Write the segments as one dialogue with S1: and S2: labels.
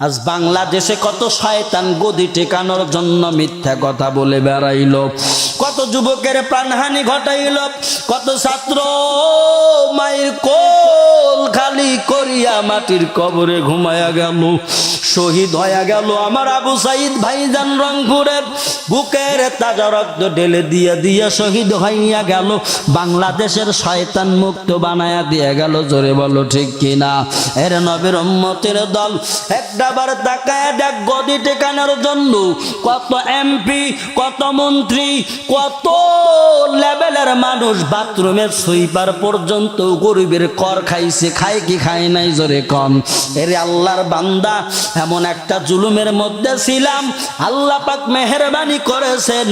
S1: আজ বাংলাদেশে কত শয়তান গদি টেকানোর জন্য মিথ্যা কথা বলে বেড়াইল। কত যুবকের প্রাণহানি ঘটাইল। কত ছাত্র মায়ের কোল খালি করিয়া মাটির কবরে ঘুমায়া গেল। শহীদ হয়ে গেল আমার আবু সাইদ ভাইজান রংপুরের। বুকের তাজা রক্ত ঢেলে দিয়ে দিয়ে শহীদ হইয়া গেল। বাংলাদেশের শয়তান মুক্ত বানায়া দিয়ে গেল। জোরে বলো ঠিক কিনা? এর নবীর দল একটাবার তাকায় দেখ গদি টেকানোর জন্য কত এমপি কত মন্ত্রী, কত লেভেলের মানুষ বাথরুমের সুইপার পর্যন্ত গরিবের কর খাইছে, খায় কি খায় নাই জোরে কম। এর আল্লাহর বান্দা, এমন একটা জুলুমের মধ্যে ছিলাম, আল্লাহ পাক মেহরবানি করেছেন।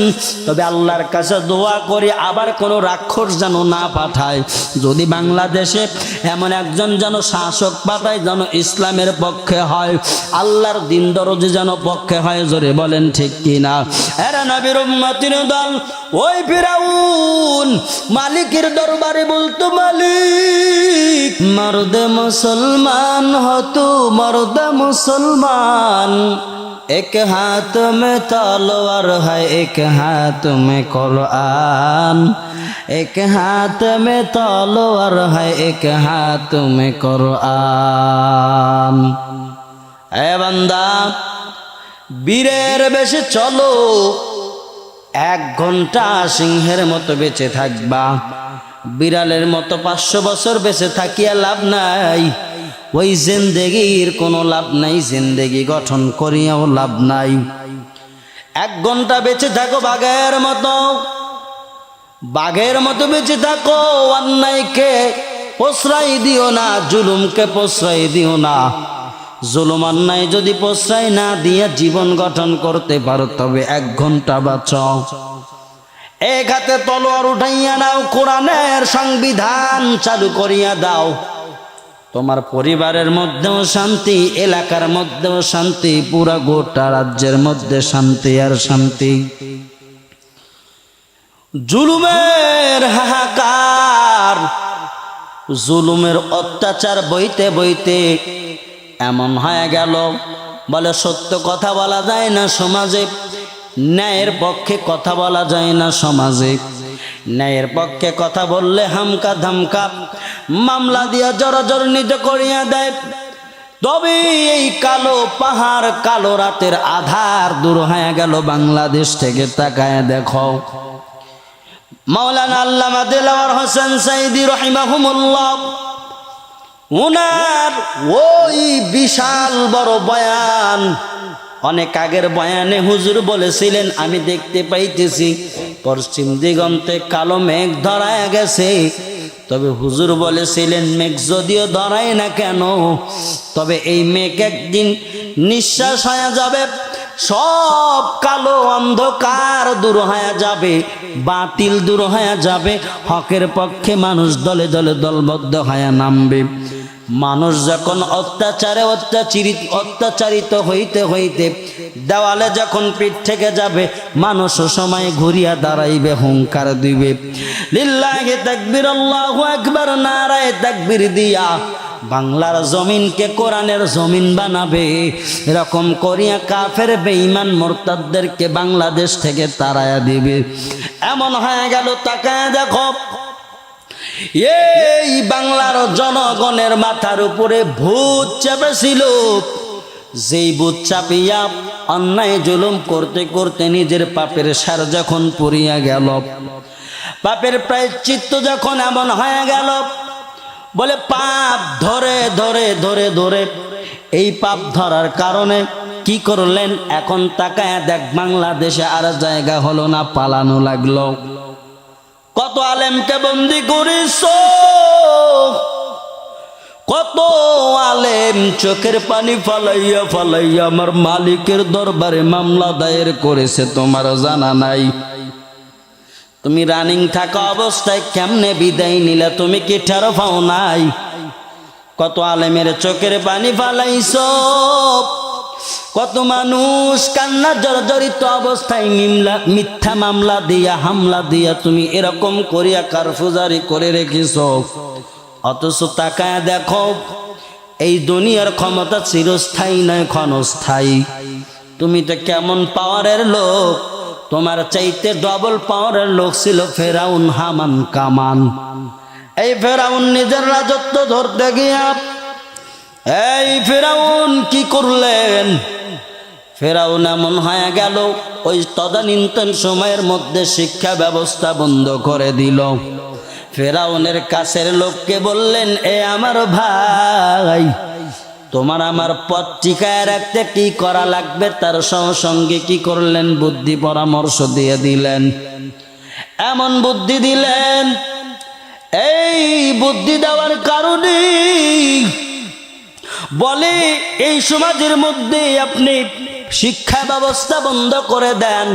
S1: তবে আল্লাহর কাছে দোয়া করি, আবার কোনো রাক্ষস যেন না পাঠায়। যদি বাংলাদেশে এমন একজন যেন শাসক পাঠায় যেন ইসলামের পক্ষে হয় আল্লাহর দিন দরজে যেন পক্ষে হয়, জোরে বলেন ঠিক কিনা? এর নবীর দল, ওই ফিরাউন, মালিকের দরবারে বলতো, মালিক, মর্দে মুসলমান হতো মর্দে মুসলমান। এক হাত মে তলোয়ার হয়, এক হাত মে কোরআন। এক হাত মে তলোয়ার হয়, এক হাত মে কোরআন। বান্দা, বীরের বেশে চলো, এক ঘণ্টা সিংহের মতো বেঁচে থাকবা। বিড়ালের মতো পাঁচশো বছর বেঁচে থাকিয়া লাভ নাই। ওই জিন্দেগির কোনো লাভ নাই, জিন্দেগি গঠন করিয়াও লাভ নাই। এক ঘণ্টা বেঁচে থাকো বাঘের মতো বাঘের মতো বেঁচে থাকো, অন্যায়কে প্রশ্রয় দিও না, জুলুমকে প্রশ্রয় দিও না। জুলুম অন্যায় যদি প্রশ্রয় না দিয়ে জীবন গঠন করতে পারো, তবে এক ঘণ্টা বাঁচাও। এক হাতে তলোয়ার উঠাইয়া নাও, কোরআনের সংবিধান চালু করিয়া দাও। তোমার পরিবারের মধ্যেও শান্তি, এলাকার মধ্যেও শান্তি, পুরা গোটা রাজ্যের মধ্যে শান্তি আর শান্তি। জুলুমের হাহাকার, জুলুমের অত্যাচার বইতে বইতে এমন হয়ে গেল। বলে, সত্য কথা বলা যায় না সমাজে? ন্যায়ের পক্ষে কথা বলা যায় না সমাজে। ন্যায়ের পক্ষে কথা বললে হামকা ধামকা মামলা দিয়া জড়জর নিজ করিয়া দেয়। তবে এই কালো পাহাড় কালো রাতের আধার দূর হয়ে গেল বাংলাদেশ থেকে। তাকায় দেখো, মাওলানা আল্লামা দিলাওয়ার হোসেন সাইদি রহিমাহুমুল্লাহ উনার ওই বিশাল বড় বয়ান। অনেক আগের বয়ানে হুজুর বলেছিলেন, আমি দেখতে পাইতেছি, পশ্চিম দিগন্তে কালো মেঘ ধরায় গেছে। তবে হুজুর বলেছিলেন, মেঘ যদিও ধরায় না কেন, তবে এই মেঘ একদিন নিঃশ্বাস হয়ে যাবে। সব কালো অন্ধকার দূর হয়ে যাবে, বাতিল দূর হয়ে যাবে, হকের পক্ষে মানুষ দলে দলে দলবদ্ধ হয়ে নামবে। মানুষ যখন অত্যাচারে অত্যাচারিত অত্যাচারিত হইতে হইতে দেওয়ালে যখন পিঠ থেকে যাবে, মানুষ সময় ঘুরিয়া দাঁড়াইবে, হুঙ্কার দিবে। লিল্লাহি তাকবীর আল্লাহু আকবার, নারায়ে তাকবীর দিয়া বাংলার জমিনকে কোরআনের জমিন বানাবে। এরকম করিয়া কাফের, বেঈমান, মোরতাদদেরকে বাংলাদেশ থেকে তাড়ায়া দিবে। এমন হয়ে গেল, তাকায় দেখো এই বাংলার জনগণের মাথার উপরে ভূত চেপেছিল। যেই ভূত চাপিয়া অন্যায় জুলুম করতে করতে নিজের পাপের সার যখন পড়িয়া গেল, পাপের প্রায় চিত্ত যখন এমন হয়ে গেল, বলে পাপ ধরে ধরে ধরে ধরে। এই পাপ ধরার কারণে কি করলেন? এখন তাকায় দেখ, বাংলাদেশে আর জায়গা হলো না, পালানো লাগল। কত আলেমকে বন্দি করিস কত আলেম চোখের পানি ফালাইয়া ফালাইয়া আমার মালিকের দরবারে মামলা দায়ের করেছে তোমার জানা নাই। তুমি রানিং থাকা অবস্থায় কেমনে বিদায় নিলে, তুমি কি ঠেরো পাও নাই? কত আলেমের চোখের পানি ফালাইছ? কত মানুষ কান্না জর্জরিত অবস্থায় মিমলা মিথ্যা মামলা দিয়া, হামলা দিয়া, তুমি এরকম করিয়া কারফুজারি করে রেখেছ। অথচ তাকায় দেখো, এই দুনিয়ার ক্ষমতা চিরস্থায়ী নয় ক্ষণস্থায়ী তুমি তো কেমন পাওয়ারের লোক, তোমার চাইতে ডবল পাওয়ারের লোক ছিল ফেরাউন, হামান, কামান। এই ফেরাউন নিজের রাজত্ব ধরতে গিয়া, এই ফেরাউন কি করলেন? ফেরাউন এমন হয়ে গেল, ওই তদানীন্তন সময়ের মধ্যে শিক্ষা ব্যবস্থা বন্ধ করে দিল। ফেরাউনের কাছের লোককে বললেন, এ আমার ভাই, তোমার আমার পথ টিকায় রাখতে কি করা লাগবে? তার সঙ্গে কি করলেন? বুদ্ধি পরামর্শ দিয়ে দিলেন। এমন বুদ্ধি দিলেন, এই বুদ্ধি দেওয়ার কারণে বলে, এই সমাজের মধ্যে আপনি শিক্ষা ব্যবস্থা বন্ধ করে দেন।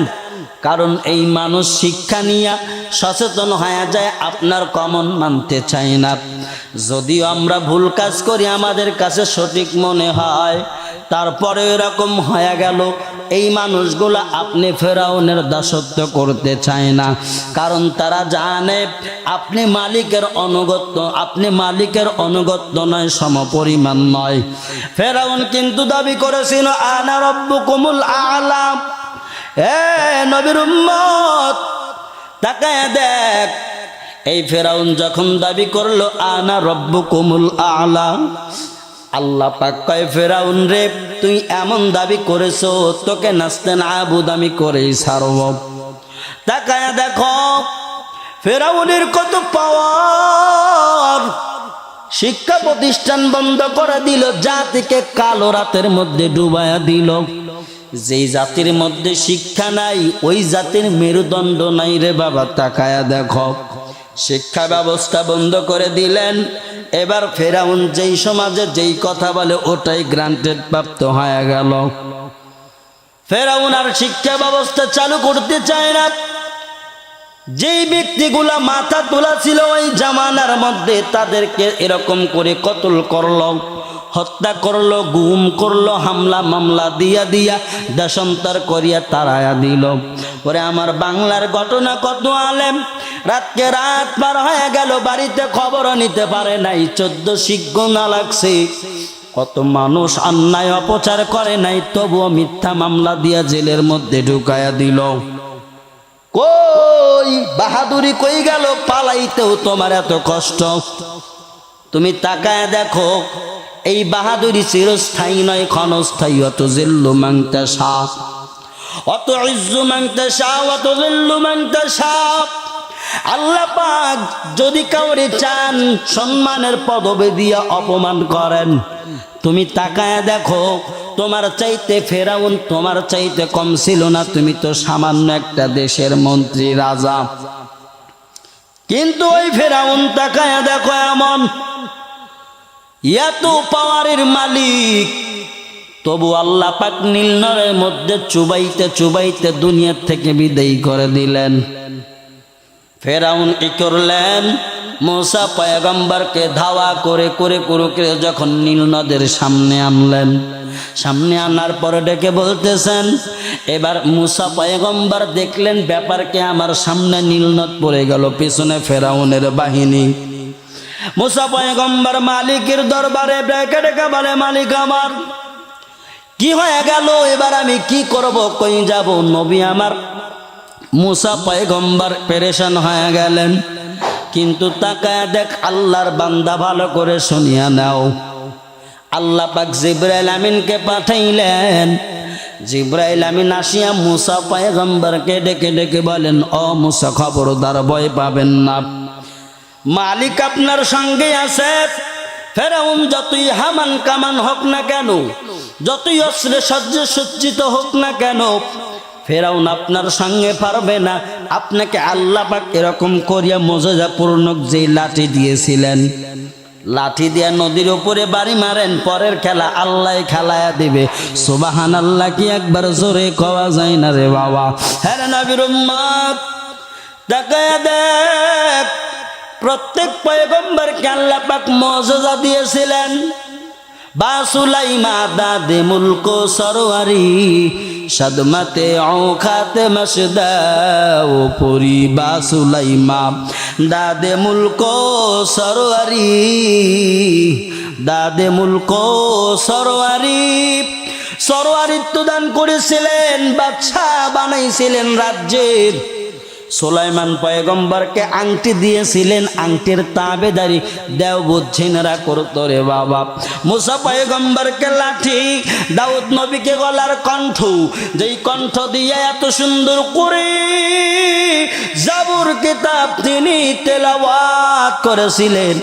S1: কারণ এই মানুষ শিক্ষা নিয়ে সচেতন হয়ে যায়, আপনার কমন মানতে চায় না। যদিও আমরা ভুল কাজ করি, আমাদের কাছে সঠিক মনে হয়। তারপরে এরকম হয়ে গেল, এই মানুষগুলো আপনি ফেরাউনের দাসত্ব করতে চায় না। কারণ তারা জানে, আপনি মালিকের অনুগত্য, আপনি মালিকের অনুগত্য নয়, সমপরিমাণ নয়। ফেরাউন কিন্তু দাবি করেছিল, আনা রব্বু কুমুল আলাম এ নবীর উম্মত, তাকায় দেখ, এই ফেরাউন যখন দাবি করল, আনা রব্বু কুমুল আলা আল্লাহ পাক ফেরাউন রে, তুই এমন দাবি করেছ, তোকে নাচতে না আবুদামি করেই সারব তাকায় দেখো, ফেরাউনের কত পাওয়ার। শিক্ষা প্রতিষ্ঠান বন্ধ করে দিল, জাতিকে কালো রাতের মধ্যে ডুবায়া দিল। যেই জাতির মধ্যে শিক্ষা নাই, ওই জাতির মেরুদণ্ড নাই রে বাবা, তাকায়া দেখো। শিক্ষা ব্যবস্থা বন্ধ করে দিলেন। এবার ফেরাউন যেই সমাজে যেই কথা বলে, ওটাই গ্রান্টেড প্রাপ্ত হয়ে গেল। ফেরাউন আর শিক্ষা ব্যবস্থা চালু করতে চায় না। যেই ব্যক্তিগুলা মাথা তোলা ছিল ওই জামানার মধ্যে তাদেরকে এরকম করে কতল করল, হত্যা করল, গুম করল, হামলা, মামলা দিয়া দিয়া দেশান্তর করিয়া তারায়া দিল। পরে আমার বাংলার ঘটনা কত আলেম। রাতকে রাত পার হয়ে গেল, বাড়িতে খবরও নিতে পারে নাই, চোদ্দ শিজ্ঞ না লাগছে। কত মানুষ অন্যায় অপচার করে নাই, তবুও মিথ্যা মামলা দিয়া জেলের মধ্যে ঢুকায়া দিল। কই বাহাদুরি কই গেল? পালাইতেও তোমার এত কষ্ট। তুমি তাকায় দেখো, এই বাহাদুরি চিরস্থায়ী নয়, ক্ষণস্থায়ী। অত জিল্লু মাংতা সাপ অত ইজ্জু মাংতা সাপ অত জিল্লু মাংতা সাপ আল্লাহ পাক যদি কাউরে চান, সম্মানের পদবে দিয়া অপমান করেন। তুমি তাকায় দেখো, তোমার চাইতে ফেরাউন তোমার চাইতে কম ছিল না। তুমি তো সামান্য একটা দেশের মন্ত্রী, রাজা। কিন্তু ওই ফেরাউন তাকায় দেখো এমন, এত পাওয়ারের মালিক। তবু আল্লাহ পাক নীলনরের মধ্যে চুবাইতে চুবাইতে দুনিয়ার থেকে বিদায়ী করে দিলেন। ফেরাউন কি করলেন? মোসা পয়গম্বরকে ধাওয়া করে করে করে যখন নীল নদের সামনে আনলেন, সামনে আনার পরে ডেকে বলতেছেন, এবার মুসা পয়গম্বর দেখলেন ব্যাপারকে আমার সামনে নীলনদ পড়ে গেল, পিছনে ফেরাউনের বাহিনী। মুসা পয়গম্বর মালিকের দরবারে ডেকে ডেকে বলে, মালিক আমার, কি হয়ে গেল? এবার আমি কি করব? কই যাব? নবী আমার। মুসা পয়গম্বর পেরেশান হয়ে গেলেন। কিন্তু তাকায় দেখ, আল্লাহর বান্দা ভালো করে শুনিয়া নাও। আল্লাহ পাক জিব্রাইল আমিনকে পাঠাইলেন। জিব্রাইল আমিন আসিয়া মুসা পয়গম্বরকে ডেকে ডেকে বলেন, ও মুসা খবরদার, ভয় পাবেন না। মালিক আপনার সঙ্গে আছে। ফেরাউন যতই হামান কামান হোক না কেন, যতই অস্ত্রে সজ্জে সজ্জিত হোক না কেন ফেরাউন আপনার সঙ্গে পারবে না। আপনাকে আল্লাহ পাক এরকম করিয়া মজা পূর্ণক যে লাঠি দিয়েছিলেন। লাঠি দিয়া নদীর উপরে বাড়ি মারেন, পরের খেলা আল্লাহ খেলায়া দিবে। সুবাহান আল্লাহ কি একবার জোরে কওয়া যায় না রে বাবা। হ্যাঁ নবীর উম্মত তাকায়া দেখ, প্রত্যেক পয়গম্বরকে আল্লাহ পাক মজা দিয়েছিলেন। বাসুলাইমা দাদে মুলক সরোয়ারি সাদমাতে খাতে মসদাও পরি বা সুলাইমা দাদে মুলক সরোয়ারি দাদে মুলক সরোয়ারি সরোয়ারিত্ব দান করেছিলেন বাচ্চা বানাইছিলেন রাজ্যের। সোলাইমান পয়গম্বরকে আংটি দিয়েছিলেন, আংটির তাবেদারি, দেও বুঝছিনরা করতো রে বাবা। মুসা পয়গম্বরকে লাঠি, দাউদ নবীকে গলার কণ্ঠ, যেই কণ্ঠ দিয়ে এত সুন্দর করে জাবুর কিতাব তিনি তেলাওয়াত করেছিলেন।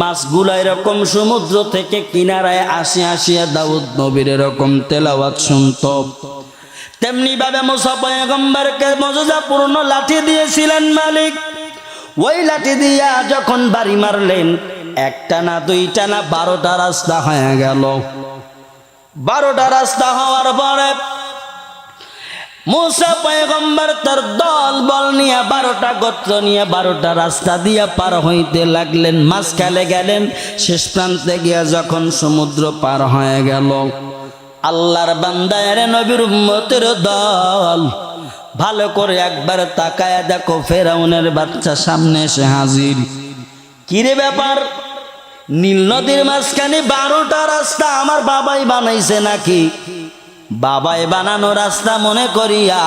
S1: মাছগুলা এরকম সমুদ্র থেকে কিনারায় আসি, আসিয়া দাউদ নবীর এরকম তেলাওয়াত শুনত। তেমনি ভাবে মুসা পয়গম্বরকে মজুজাপূর্ণ লাঠি দিয়েছিলেন মালিক। ওই লাঠি দিয়া যখন বাড়ি মারলেন, একটা না দুইটা না বারোটা রাস্তা হয়ে গেল। বারোটা রাস্তা হওয়ার পরে মুসা পয়গম্বর তার দল বল নিয়ে বারোটা গোত্র নিয়ে বারোটা রাস্তা দিয়ে পার হইতে লাগলেন। মাঝখানে গেলেন, শেষ প্রান্তে গিয়া যখন সমুদ্র পার হয়ে গেল। আল্লাহর বান্দায়ের নবীর উম্মতের দল। ভালো করে একবার তাকায় দেখো, ফেরাউনের বাচ্চা সামনে এসে হাজির। কিরে ব্যাপার? নীল নদীর মাঝখানে বারোটা রাস্তা আমার বাবাই বানাইছে নাকি? বাবাই বানানো রাস্তা মনে করিয়া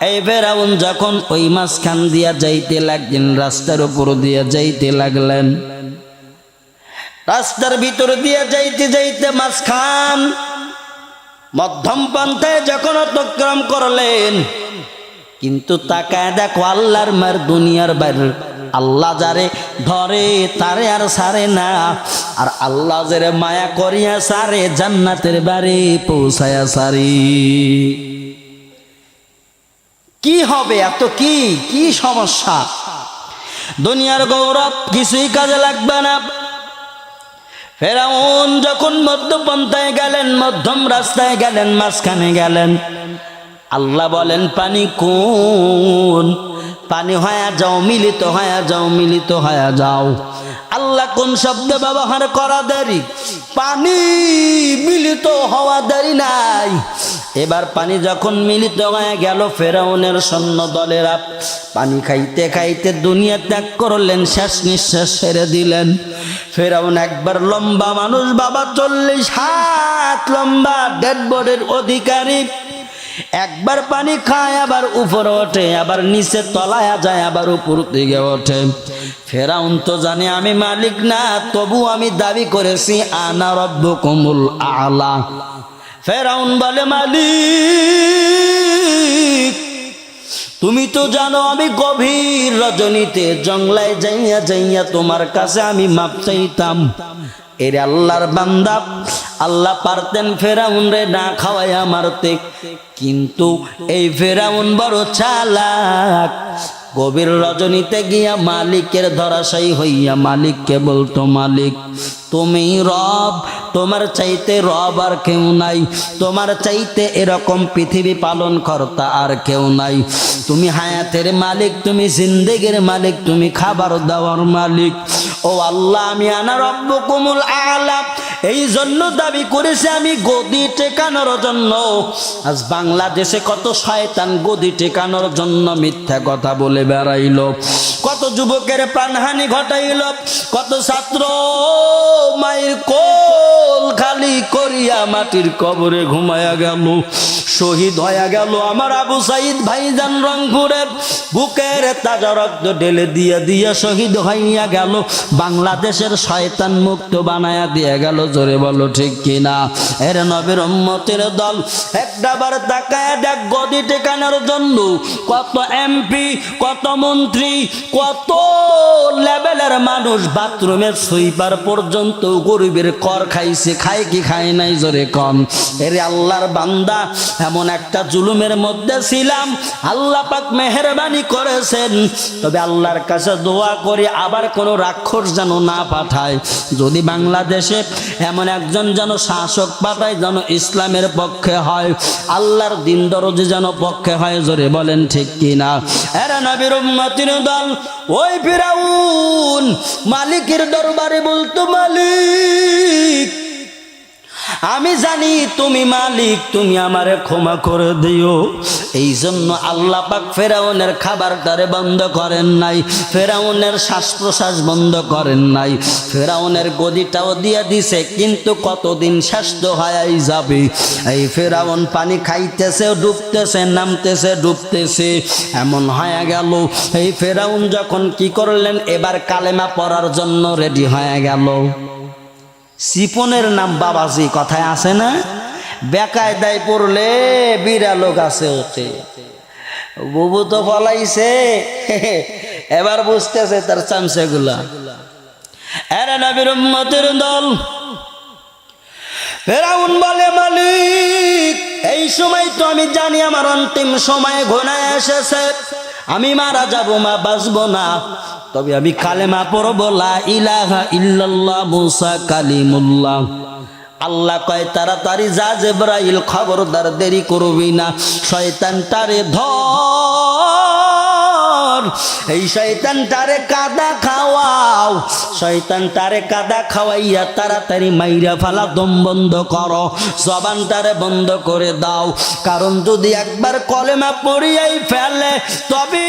S1: এই ফেরাউন যখন ওই মাঝখান দিয়া যাইতে লাগলেন, রাস্তার উপর দিয়া যাইতে লাগলেন। রাস্তার ভিতর দিয়া যাইতে যাইতে মাঝখান মধ্যম পন্থায় যখন অতিক্রম করলেন, কিন্তু তাকায় দেখো আল্লাহর মার দুনিয়ার বাইরে। আল্লাহ যারে ধরে তারে আর সারে না, আর আল্লাহ যারে মায়া করিয়া সারে, জান্নাতের বাড়ি পৌঁছায়া সারি। কি হবে এত কি? কি সমস্যা? দুনিয়ার গৌরব কিছুই কাজে লাগবে না। ফেরাউন যখন মধ্যপন্থায় গেলেন, মধ্যম রাস্তায় গেলেন, মাঝখানে গেলেন, আল্লাহ বলেন, পানি কোন? পানি হয়া যাও, মিলিত হয়া যাও, মিলিত হয়া যাও। আল্লাহ কোন শব্দ ব্যবহার করা দেরি? পানি মিলিত হওয়া দেরি নাই। এবার পানি যখন মিলিত হয়ে গেল, ফেরাউনের সৈন্য দলেরা পানি খাইতে খাইতে দুনিয়া ত্যাগ করলেন, শেষ নিঃশ্বাস ছেড়ে দিলেন। ফেরাউন একবার লম্বা মানুষ, বাবা চল্লিশ হাত লম্বা ডেড বডির অধিকারী। একবার পানি খায়, আবার উপরে ওঠে, আবার নিচে তলায়া যায়, আবার উপর দিকে ওঠে। ফেরাউন তো জানে, আমি মালিক না তবু আমি দাবি করেছি, আনা কমুল আলা। ফেরাউন বলে, মালিক, তুমি তো জানো আমি গভীর রজনীতে জংলায় যাইয়া যাইয়া তোমার কাছে আমি মাপ চাইতাম। এর আল্লাহর বান্দা, আল্লাহ পারতেন ফেরাউন রে না খাওয়াইয়া মারতে। কিন্তু এই ফেরাউন বড় চালাক গভীর রজনীতে গিয়া মালিকের ধরাশায়ী হইয়া মালিককে বলতো, মালিক, তুমি রব, তোমার চাইতে রব আর কেউ নাই। তোমার চাইতে এরকম পৃথিবী পালন কর্তা আর কেউ নাই। তুমি হায়াতের মালিক, তুমি জিন্দেগের মালিক, তুমি খাবার দেওয়ার মালিক। ও আল্লাহ, আমি আনা রব্ব কুমুল আলাপ এই জন্য দাবি করেছে আমি গদি টেকানোর জন্য। আজ বাংলাদেশে কত শয়তান গদি টেকানোর জন্য মিথ্যা কথা বলে বেড়াইল। কত যুবকের প্রাণহানি ঘটাইল। কত ছাত্র মায়ের কোল খালি করিয়া মাটির কবরে ঘুমায়া গেল। শহীদ হয়ে গেল আমার আবু সাইদ ভাইজান রংপুরের। বুকের তাজা রক্ত ঢেলে দিয়ে দিয়ে শহীদ হইয়া গেল। বাংলাদেশের শয়তান মুক্ত বানায়া দিয়ে গেল জোরে বলো ঠিক কিনা? এর নবীর উম্মতের দল একটাবার তাকায় দেখ গদি টেকানোর জন্য কত এমপি কত মন্ত্রী, কত লেভেলের মানুষ বাথরুমের সুইপার পর্যন্ত গরিবের কর খাইছে, খায় কি খায় নাই জোরে কম। এর আল্লাহর বান্দা, এমন একটা জুলুমের মধ্যে ছিলাম, আল্লাহ পাক মেহরবানি করেছেন। তবে আল্লাহর কাছে দোয়া করি, আবার কোনো রাক্ষস যেন না পাঠায়। যদি বাংলাদেশে এমন একজন যেন শাসক পাঠায় যেন ইসলামের পক্ষে হয়, আল্লাহর দিন দরজে যেন পক্ষে হয়, জোরে বলেন ঠিক কিনা? এরা নবীর দল, ওই ফিরাউন, মালিকের দরবারে বলতো, মালিক আমি জানি তুমি মালিক, তুমি আমারে ক্ষমা করে দিও। এই জন্য আল্লাহ পাক ফেরাউনের খাবারটারে বন্ধ করেন নাই, ফেরাউনের শ্বাস প্রশ্বাস বন্ধ করেন নাই। ফেরাউনের গদিটাও দিয়ে দিছে, কিন্তু কতদিন স্বাস্থ্য হায়াই যাবে? এই ফেরাউন পানি খাইতেছে, ডুবতেছে, নামতেছে, ডুবতেছে। এমন হয়ে গেল, এই ফেরাউন যখন কি করলেন, এবার কালেমা পড়ার জন্য রেডি হয়ে গেল। সিপনের নাম বাবাজি, কথায় আছে না? বেকায়দায় পড়লে বিড়ালোক আছে ওতে। বুবু তো বলাইছে, এবার বুঝতেছে তার চামচে গুলা এরা নবীর উম্মতের দল, ফেরাউন বলে, মালিক, এই সময় তো আমি জানি আমার অন্তিম সময় ঘনায় এসেছে। আমি মারা যাব, মা বাঁচব না। তবে আমি কালেমা পড়ব, লা ইলাহা ইল্লাল্লাহ মুসা কালিমুল্লাহ। আল্লাহ কয়, তাড়াতাড়ি যা জেব্রাইল খবরদার, দেরি করবি না। শয়তান তারে ধর। এই শয়তানটারে কাদা খাওয়াও। শয়তানটারে কাদা খাওয়াইয়া তাড়াতাড়ি মাইরা ফালা, দম বন্ধ জবানটারে বন্ধ করে দাও। কারণ যদি একবার কলেমা পড়িয়াই ফেলে, তবে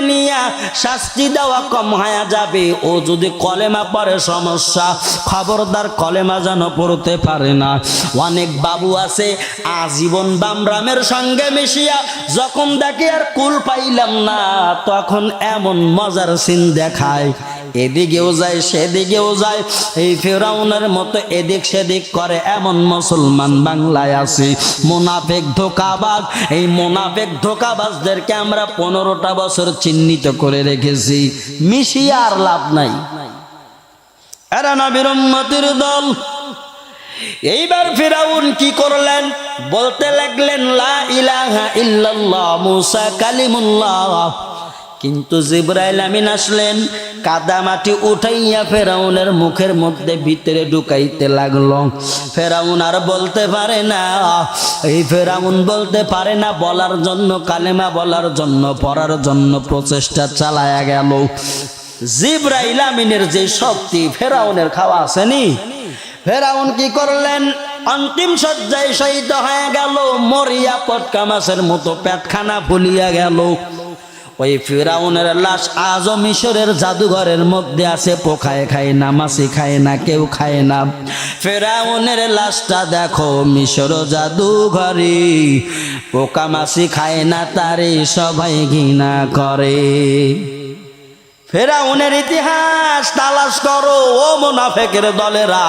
S1: নিয়ে শাস্তি দেওয়া কম হয়ে যাবে। ও যদি কলেমা পড়ে, সমস্যা। খবরদার কলেমা যেন পড়তে পারে না। অনেক বাবু আছে, আজীবন বামরামের সঙ্গে মিশিয়া যখন দেখে আর কুল পাইলাম না। তখন এমন মজার সিন দেখায়। এদিকেও যায়, সেদিকেও যায়। এই ফেরাউনের মতো এদিক সেদিক করে এমন মুসলমান বাংলায় আছে। মোনাফেক ধোকাবাজ, এই মোনাফেক ধোকাবাজদেরকে আমরা পনেরোটা বছর চিহ্নিত করে রেখেছি। মিশিয়ে আর লাভ নাই। এরা নবীর দল। এইবার ফেরাউন কি করলেন? বলতে লাগলেন, লা কিন্তু জিব্রাইল আমিন আসলেন, কাদা মাটি উঠাইয়া ফেরাউনের মুখের মধ্যে ভিতরে ঢুকাইতে লাগল। ফেরাউন আর বলতে পারে না। এই ফেরাউন বলতে পারে না, বলার জন্য, কালেমা বলার জন্য, পড়ার জন্য প্রচেষ্টা চালায়া গেল। জিব্রাইল আমিনের যে শক্তি, ফেরাউনের খাওয়া আসেনি ফেরাউন কি করলেন? অন্তিম সজ্জায় শহীদ হয়ে গেল, মরিয়া পটকা মাছের মতো পেটখানা ফুলিয়া গেল। ওই ফিরাউনের লাশ আজও মিশরের জাদুঘরের মধ্যে আছে, পোখায় খায় না, মাছি খায় না, কেউ খায় না। ফেরাউনের লাশটা দেখো, মিশর জাদুঘরে, পোকা মাছি খায় না, তারে সবাই ঘৃণা করে। ফেরাউনের ইতিহাস তালাশ করো, ও মোনাফেকের দলেরা।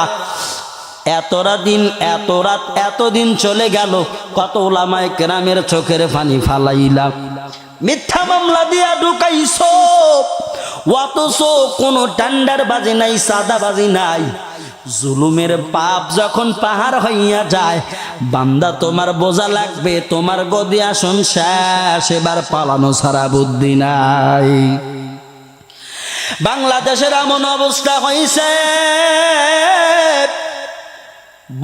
S1: এতরা দিন, এত রাত এতদিন চলে গেল, কত ওলামায় কেরামের চোখের পানি ফালাইলাম। মিথ্যা মামলা দিয়া ঢুকাইছ, অথচ কোনো টান্ডার বাজি নাই সাদা বাজি নাই। জুলুমের পাপ যখন পাহাড় হইয়া যায়, বান্দা তোমার বোঝা লাগবে, তোমার গদি আসন শেষ, এবার পালানো সারা বুদ্ধি নাই। বাংলাদেশের এমন অবস্থা হয়েছে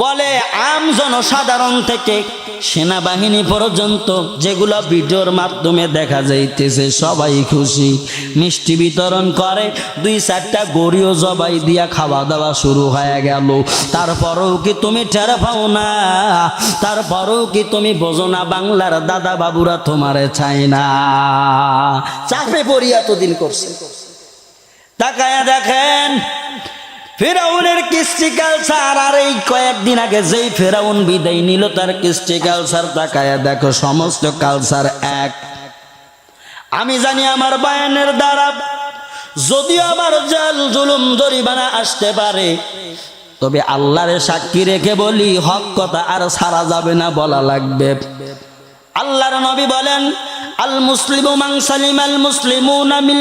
S1: বলে আম জনসাধারণ থেকে সেনাবাহিনী পর্যন্ত যেগুলো ভিডিওর মাধ্যমে দেখা যাইতেছে, সবাই খুশি। মিষ্টি বিতরণ করে, দুই চারটা গড়িও জবাই দিয়া খাওয়া দাওয়া শুরু হয়ে গেল। তারপরেও কি তুমি টের পাও না? তারপরেও কি তুমি বোঝো না বাংলার দাদা বাবুরা তোমারে চাই না? চাপে পড়িয়া তো দিন করছে। তাকায়া দেখেন, ফেরাউনের কৃষ্টি কালচার আর এই কয়েকদিন আগে যেই ফেরাউন বিদায় নিল, তার কৃষ্টি কালচার তাকায়া দেখো, সমস্ত কালচার এক। আমি জানি আমার বায়ানের দ্বারা, যদিও আমার জাল জুলুম জরিমানা আসতে পারে, তবে আল্লাহরে সাক্ষী রেখে বলি, হক কথা আর সারা যাবে না বলা লাগবে। আল্লাহর নবী বলেন আল মুসলিম মান সালিমাল মুসলিমুনা মিন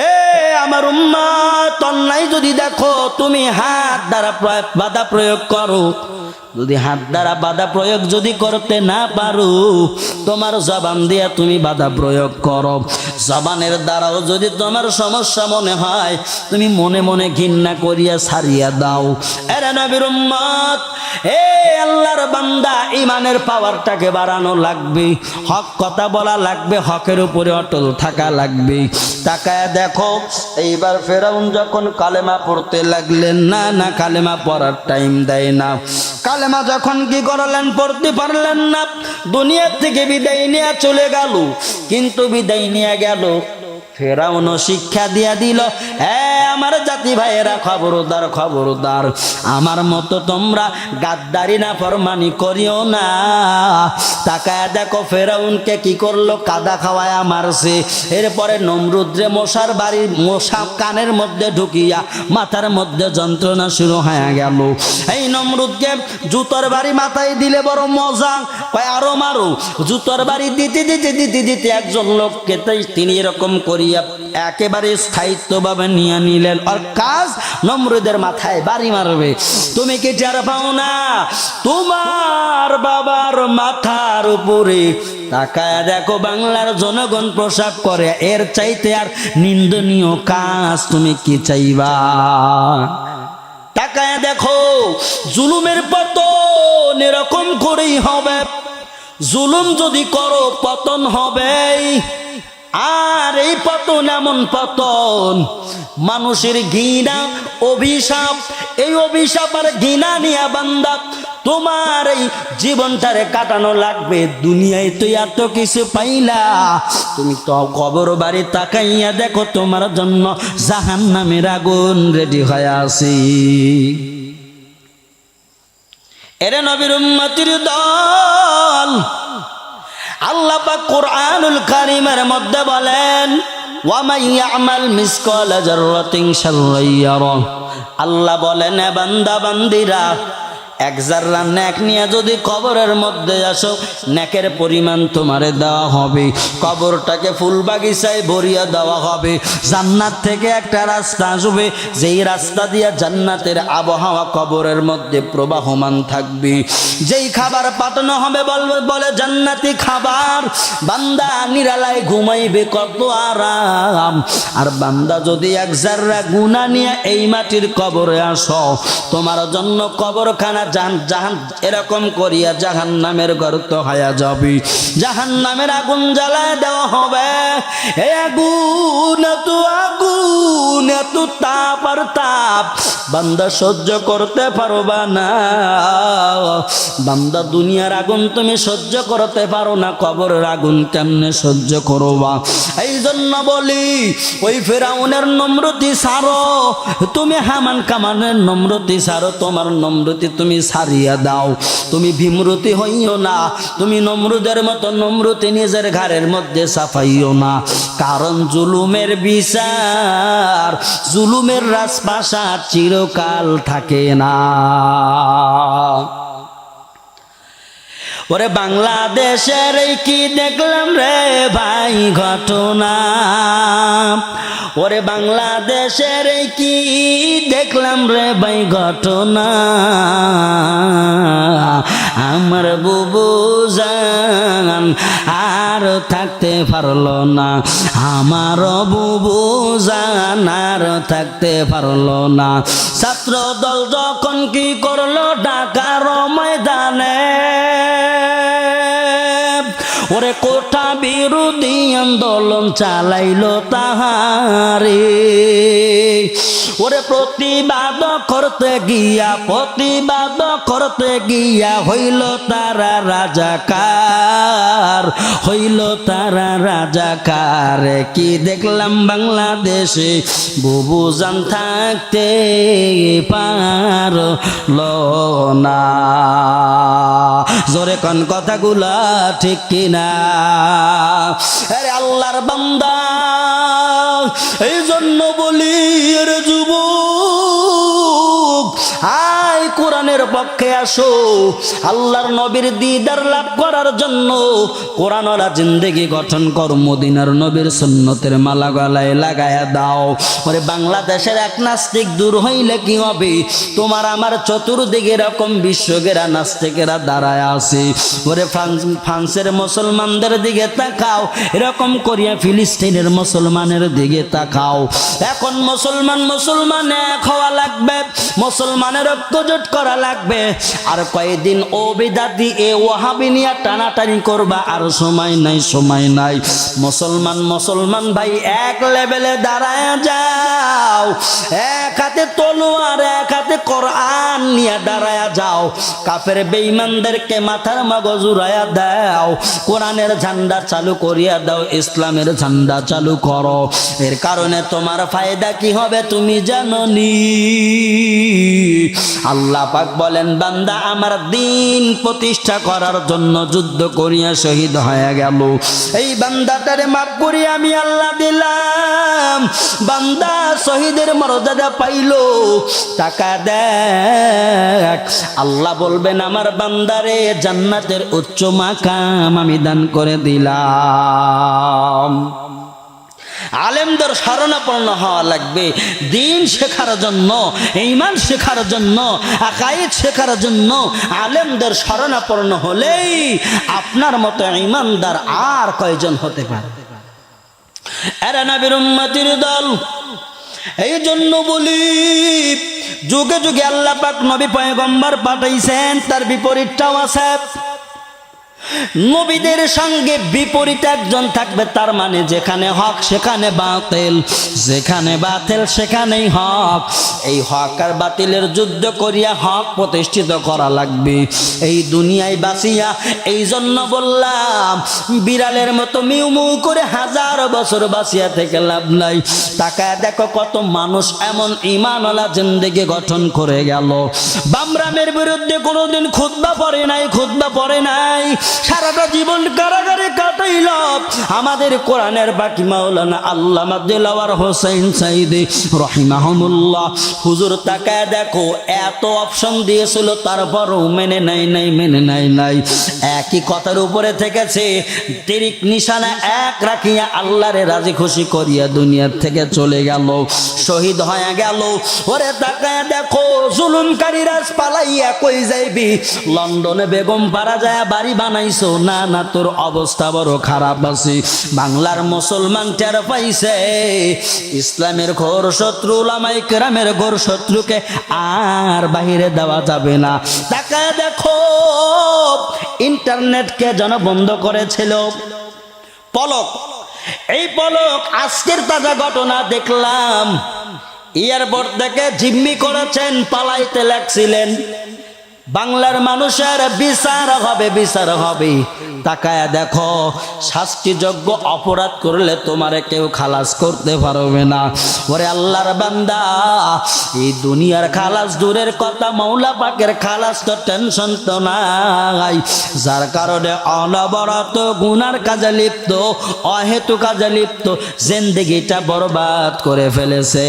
S1: এ, আমার উম্মত অন্যায় যদি দেখো তুমি হাত দ্বারা বাধা প্রয়োগ করো যদি হাত দ্বারা বাধা প্রয়োগ যদি করতে না পারো, তোমার জবান দিয়া তুমি বাধা প্রয়োগ করো। জবানের দ্বারাও যদি তোমার সমস্যা মনে হয়, তুমি মনে মনে ঘৃণা করিয়া ছাড়িয়া দাও। এরে এ আল্লাহর বান্দা, ইমানের পাওয়ারটাকে বাড়ানো লাগবে, হক কথা বলা লাগবে, হকের উপরে অটল থাকা লাগবে। তাকায় দেখো, এইবার ফেরাউন যখন কালেমা পড়তে লাগলেন, না না, কালেমা পড়ার টাইম দেয় না। কালেমা যখন কি করলেন, পড়তে পারলেন না দুনিয়ার থেকে বিদায় নিয়ে চলে গেল। কিন্তু বিদায় নিয়ে গেল ফেরাউন শিক্ষা দিয়া দিল হ্যাঁ আমার জাতি ভাইয়েরা খবরদার খবরদার। আমার মতো তোমরা গাদ্দারি না, ফরমানি করিও না। তাকায় দেখো, ফেরাউনকে কি করল? কাদা খাওয়ায় মারছে এরপরে নমরুদ্রে মশার বাড়ির মশা কানের মধ্যে ঢুকিয়া মাথার মধ্যে যন্ত্রণা শুরু হয়ে গেল। এই নমরুদকে জুতোর বাড়ি মাথায় দিলে বড় মজা। কয়, আরও মারো। জুতোর বাড়ি দিতে দিতে দিতে দিতে একজন লোককে তিনি এরকম করিয়া একেবারে স্থায়িত্বভাবে নিয়ে নিলেন। আর কাজ নমরুদের মাথায় বাড়ি মারবে। তুমি কি টের পাও না? তোমার বাবার মাথার উপরে তাকায় দেখো, বাংলার জনগণ প্রসাব করে। এর চাইতে আর নিন্দনীয় কাজ তুমি কি চাইবা? তাকায় দেখো, জুলুমের পতন এরকম করেই হবে। জুলুম যদি করো, পতন হবেই। আর এই পতন এমন পতন, মানুষের ঘৃণা, অভিশাপ, এই অভিশাপ আর ঘৃণা নিয়ে বান্দা, তোমার এই জীবনটারে কাটানো লাগবে। দুনিয়ায় তো এত কিছু পাইলা তুমি তো কবর বাড়ি তাকাইয়া দেখো তোমার জন্য জাহান নামের আগুন রেডি হয়ে আসি এরে নবীর উম্মতির দল আল্লাহ পাক কোরআনুল কারিমের মধ্যে বলেন আল্লাহ বলেন বান্দা বান্দিরা এক জাররা ন্যাক নিয়ে যদি কবরের মধ্যে আসো ন্যাকের পরিমাণ তোমারে দেওয়া হবে। কবরটাকে ফুল বাগিচায় ভরিয়ে দেওয়া হবে। জান্নাত থেকে একটা রাস্তা আসবে, যেই রাস্তা দিয়ে জান্নাতের আবহাওয়া কবরের মধ্যে প্রবাহমান থাকবে। যেই খাবার পাঠানো হবে, বলবে, বলে, জান্নাতি খাবার, বান্দা নিরালায় ঘুমাইবে কত আরাম। আর বান্দা যদি এক জাররা গুণা নিয়ে এই মাটির কবরে আসো, তোমার জন্য কবরখানা এরকম করিয়া জাহান নামের গর্ত হয়ে যাবি। জাহান নামের আগুন জ্বালায় দেওয়া হবে। এ আগুন, এত আগুন, এত তাপ আর তাপ। বান্দা সহ্য করতে পারবা না। বান্দা, দুনিয়ার আগুন তুমি সহ্য করতে পারো না, কবরের আগুন কেমনে সহ্য করবা? এই জন্য বলি, ওই ফেরাউনের নম্রতি সারো। তুমি হামান কামানের নম্রতি সারো, তোমার নম্রতি তুমি সারিয়া দাও। তুমি ভীমরতি হইও না, তুমি নম্রদের মতো নম্রতি নিজের ঘরের মধ্যে সাফাইও না। কারণ জুলুমের বিচার, জুলুমের রাজপাশা চিরকাল থাকে না। ওরে বাংলাদেশের এই কি দেখলাম রে ভাই ঘটনা? ওরে বাংলাদেশের এই কি দেখলাম রে ভাই ঘটনা? আমার বুবু জান আর থাকতে পারল না। আমার বুবু জান আর থাকতে পারল না। ছাত্র দল যখন কি করল, ঢাকার ময়দানে ওরে কোটা বিরোধী আন্দোলন চালাইলো তাহারে। ওরে প্রতিবাদ করতে গিয়া, প্রতিবাদ করতে গিয়া হইল তারা রাজাকার, হইল তারা রাজাকার। কি দেখলাম বাংলাদেশে, বুবু জান থাকতে পারল না। জোরে কন কথাগুলা ঠিক কিনা? আরে আল্লাহর বান্দা এই জন্য বলি যুবক আয় কোরআনের পক্ষে আসো। আল্লাহর নবীর দিদার লাভ করার জন্য কোরআনরা জিন্দেগি গঠন কর, মদিনার নবীর সুন্নতের মালা গলায় লাগায়া দাও। ওরে, বাংলাদেশের এক নাস্তিক দূর হইলে কি হবে? তোমার আমার চতুর্দিকে এরকম বিশ্বকেরা নাস্তিকেরা দাঁড়ায় আছে। ওরে, ফ্রান্স, ফ্রান্সের মুসলমানদের দিকে তাকাও, এরকম করিয়া ফিলিস্তিনের মুসলমানের দিকে তাকাও। এখন মুসলমান মুসলমান এক হওয়া লাগবে। মুসলমানের ঐক্যজোট করা লাগবে। আর কয়েকদিন ও বিদাতি, এ ওহাবি নিয়ে টানাটানি করবা, আর সময় নাই সময় নাই। মুসলমান মুসলমান ভাই, এক লেভেলে দাঁড়ায় যাও। এক হাতে তলোয়ার, এক হাতে কোরআন নিয়ে দাঁড়ায় যাও। কাফের বেঈমানদেরকে মাথার মগজ উড়াইয়া দাও। কোরআনের ঝান্ডা চালু করিয়া দাও, ইসলামের ঝান্ডা চালু করো। এর কারণে তোমার ফায়দা কি হবে তুমি জানো নি আল্লাহ পাক বলেন, বান্দা, আমার দিন প্রতিষ্ঠা করার জন্য যুদ্ধ করিয়া শহীদ হয়ে গেল। এই বান্দাটারে মাফ করি, আমি আল্লাহ দিলাম। বান্দা, শহীদের মর্যাদা পাইলো। টাকা দেখ। আল্লাহ বলবেন, আমার বান্দারে জান্নাতের উচ্চ মাকাম আমি দান করে দিলাম। আলেমদের শরণাপন্ন হওয়া লাগবে। দিন শেখার জন্য, ইমান শেখার জন্য, আকাইদ শেখার জন্য আলেমদের শরণাপন্ন হলেই আপনার মতো ইমানদার আর কয়জন হতে পারে? এরা নবীর উম্মতির দল। এই জন্য বলি, যুগে যুগে আল্লাহ নবী পয়গম্বর পাঠাইছেন, তার বিপরীতটাও আছে। নবীদের সঙ্গে বিপরীত একজন থাকবে, তার মানে যেখানে হক সেখানে বাতিল, যেখানে বাতিল সেখানেই হক। এই হক আর বাতিলের যুদ্ধ করিয়া হক প্রতিষ্ঠিত করা লাগবে। এই দুনিয়ায় বাঁচিয়া এই জন্য বললাম, বিড়ালের মতো মিউ মিউ করে হাজার বছর বাঁচিয়া থেকে লাভ নাই। তাকায় দেখো কত মানুষ এমন ইমানওয়ালা জিন্দেগি গঠন করে গেল। বামরামের বিরুদ্ধে কোনোদিন খুতবা পড়ে নাই, খুতবা পড়ে নাই। সারাটা জীবন কারাগারে কাটাইল আমাদের কোরআনের বাকি মাওলানা আল্লামা দিলাওয়ার হোসেন সাইদি রহিমাহমুল্লাহ। হুজুর তাকায় দেখো, এত অপশন দিয়েছিল, তারপরও মেনে নাই নাই, মেনে নাই নাই। একই কথার উপরে থেকেছে, তিরিক নিশানা এক রাখিয়া আল্লাহরে রাজি খুশি করিয়া দুনিয়ার থেকে চলে গেল, শহীদ হয়ে গেল। ওরে তাকায় দেখো, জুলুমকারীরা পালাইয়া কই যাইবি? লন্ডনে বেগম পারা যায়, বাড়ি বানাইছো? না না, তোর অবস্থা বড় খারাপ আছে। বাংলার মুসলমান টের পাইছে। ইসলামের ঘোর শত্রু লামাই কেরামের ঘোর শত্রুকে আর বাহিরে দেওয়া যাবে না। তাকায় দেখো, ইন্টারনেটকে জন বন্ধ করেছিল। পলক। এই পলক আজকের তাজা ঘটনা দেখলাম। এয়ারপোর্ট থেকে জিম্মি করেছেন, পালাইতে লাগছিলেন। বাংলার মানুষের বিচার হবে বিচার হবে তাকায় দেখো, শাস্তিযোগ্য অপরাধ করলে তোমারে কেউ খালাস করতে পারবে না। ওরে আল্লাহর বান্দা, এই দুনিয়ার খালাস দূরের কথা মৌলা পাকের খালাস তো টেনশন তো নাই। যার কারণে অনবরত গুনার কাজে লিপ্ত অহেতু কাজে লিপ্ত, জিন্দেগিটা বরবাদ করে ফেলেছে।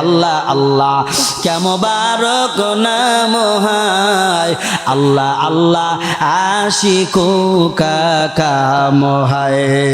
S1: আল্লাহ আল্লাহ কেমবারক নাম হায় আল্লাহ আল্লাহ, আশিকু কাকা মহায়।